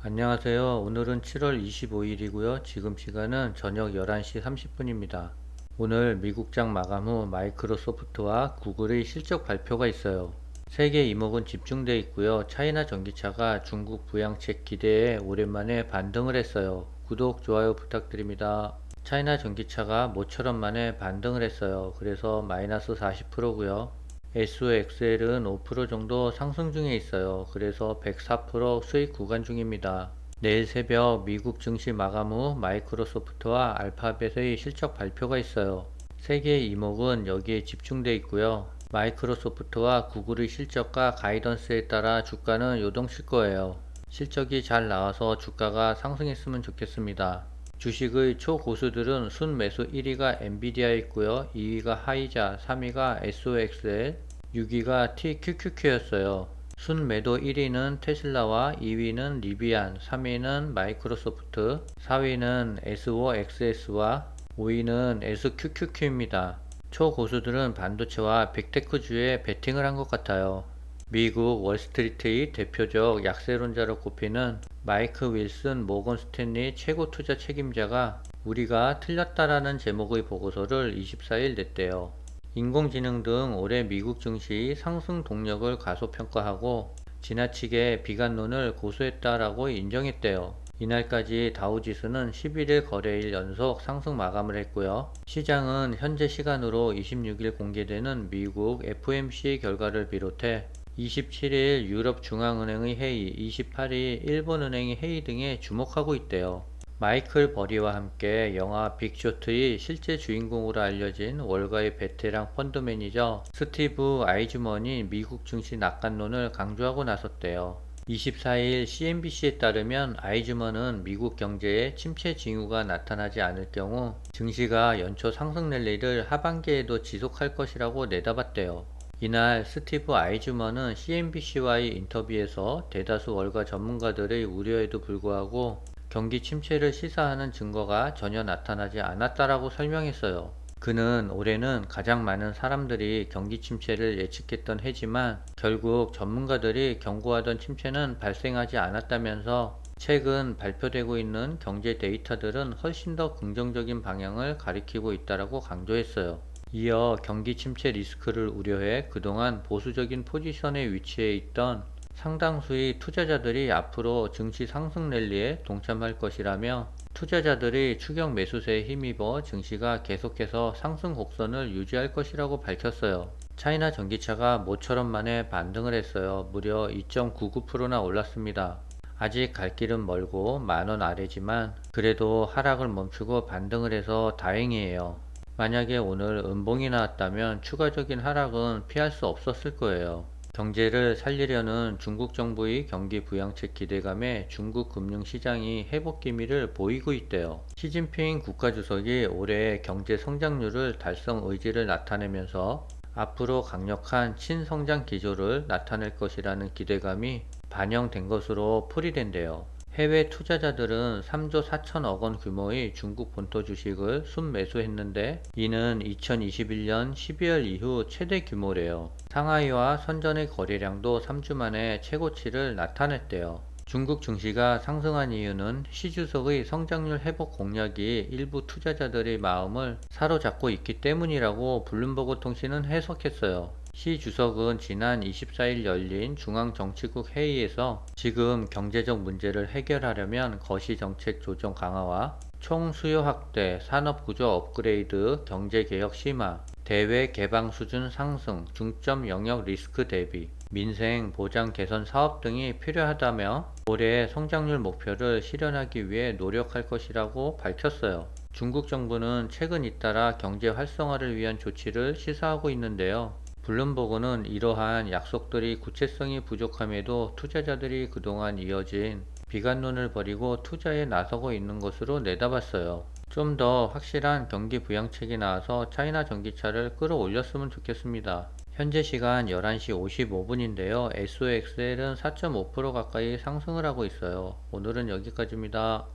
안녕하세요. 오늘은 7월 25일이고요. 지금 시간은 저녁 11시 30분입니다. 오늘 미국장 마감 후 마이크로소프트와 구글의 실적 발표가 있어요. 세계 이목은 집중돼 있고요. 차이나 전기차가 중국 부양책 기대에 오랜만에 반등을 했어요. 구독, 좋아요 부탁드립니다. 차이나 전기차가 모처럼 만에 반등을 했어요. 그래서 마이너스 40%고요. SOXL은 5% 정도 상승 중에 있어요. 그래서 104% 수익 구간 중입니다. 내일 새벽 미국 증시 마감 후 마이크로소프트와 알파벳의 실적 발표가 있어요. 세계의 이목은 여기에 집중돼 있고요. 마이크로소프트와 구글의 실적과 가이던스에 따라 주가는 요동칠 거예요. 실적이 잘 나와서 주가가 상승했으면 좋겠습니다. 주식의 초고수들은 순매수 1위가 엔비디아 있고요. 2위가 하이자, 3위가 SOXL, 6위가 TQQQ였어요. 순매도 1위는 테슬라와 2위는 리비안, 3위는 마이크로소프트, 4위는 SOXS와 5위는 SQQQ입니다. 초고수들은 반도체와 빅테크주에 베팅을 한 것 같아요. 미국 월스트리트의 대표적 약세론자로 꼽히는 마이크 윌슨 모건 스탠리 최고 투자 책임자가 우리가 틀렸다라는 제목의 보고서를 24일 냈대요. 인공지능 등 올해 미국 증시 상승 동력을 가소평가하고 지나치게 비관론을 고수했다라고 인정했대요. 이날까지 다우지수는 11일 거래일 연속 상승 마감을 했고요. 시장은 현재 시간으로 26일 공개되는 미국 FOMC 결과를 비롯해 27일 유럽 중앙은행의 회의, 28일 일본은행의 회의 등에 주목하고 있대요. 마이클 버리와 함께 영화 빅쇼트의 실제 주인공으로 알려진 월가의 베테랑 펀드 매니저 스티브 아이즈먼이 미국 증시 낙관론을 강조하고 나섰대요. 24일 CNBC에 따르면 아이즈먼은 미국 경제에 침체 징후가 나타나지 않을 경우 증시가 연초 상승 랠리를 하반기에도 지속할 것이라고 내다봤대요. 이날 스티브 아이즈먼은 CNBC와의 인터뷰에서 대다수 월가 전문가들의 우려에도 불구하고 경기 침체를 시사하는 증거가 전혀 나타나지 않았다라고 설명했어요. 그는 올해는 가장 많은 사람들이 경기 침체를 예측했던 해지만 결국 전문가들이 경고하던 침체는 발생하지 않았다면서 최근 발표되고 있는 경제 데이터들은 훨씬 더 긍정적인 방향을 가리키고 있다라고 강조했어요. 이어 경기 침체 리스크를 우려해 그동안 보수적인 포지션에 위치해 있던 상당수의 투자자들이 앞으로 증시 상승 랠리에 동참할 것이라며 투자자들이 추격 매수세에 힘입어 증시가 계속해서 상승 곡선을 유지할 것이라고 밝혔어요. 차이나 전기차가 모처럼 만에 반등을 했어요. 무려 2.99%나 올랐습니다. 아직 갈 길은 멀고 만원 아래지만 그래도 하락을 멈추고 반등을 해서 다행이에요. 만약에 오늘 음봉이 나왔다면 추가적인 하락은 피할 수 없었을 거예요. 경제를 살리려는 중국 정부의 경기 부양책 기대감에 중국 금융시장이 회복 기미를 보이고 있대요. 시진핑 국가주석이 올해 경제 성장률을 달성 의지를 나타내면서 앞으로 강력한 친성장 기조를 나타낼 것이라는 기대감이 반영된 것으로 풀이된대요. 해외 투자자들은 3조 4천억 원 규모의 중국 본토 주식을 순매수했는데 이는 2021년 12월 이후 최대 규모래요. 상하이와 선전의 거래량도 3주 만에 최고치를 나타냈대요. 중국 증시가 상승한 이유는 시 주석의 성장률 회복 공약이 일부 투자자들의 마음을 사로잡고 있기 때문이라고 블룸버그 통신은 해석했어요. 시 주석은 지난 24일 열린 중앙정치국 회의에서 지금 경제적 문제를 해결하려면 거시정책 조정 강화와 총 수요 확대, 산업구조 업그레이드, 경제개혁 심화, 대외 개방 수준 상승, 중점 영역 리스크 대비, 민생 보장 개선 사업 등이 필요하다며 올해 성장률 목표를 실현하기 위해 노력할 것이라고 밝혔어요. 중국 정부는 최근 잇따라 경제 활성화를 위한 조치를 시사하고 있는데요. 블룸버그는 이러한 약속들이 구체성이 부족함에도 투자자들이 그동안 이어진 비관론을 버리고 투자에 나서고 있는 것으로 내다봤어요. 좀 더 확실한 경기 부양책이 나와서 차이나 전기차를 끌어올렸으면 좋겠습니다. 현재 시간 11시 55분인데요. SOXL은 4.5% 가까이 상승을 하고 있어요. 오늘은 여기까지입니다.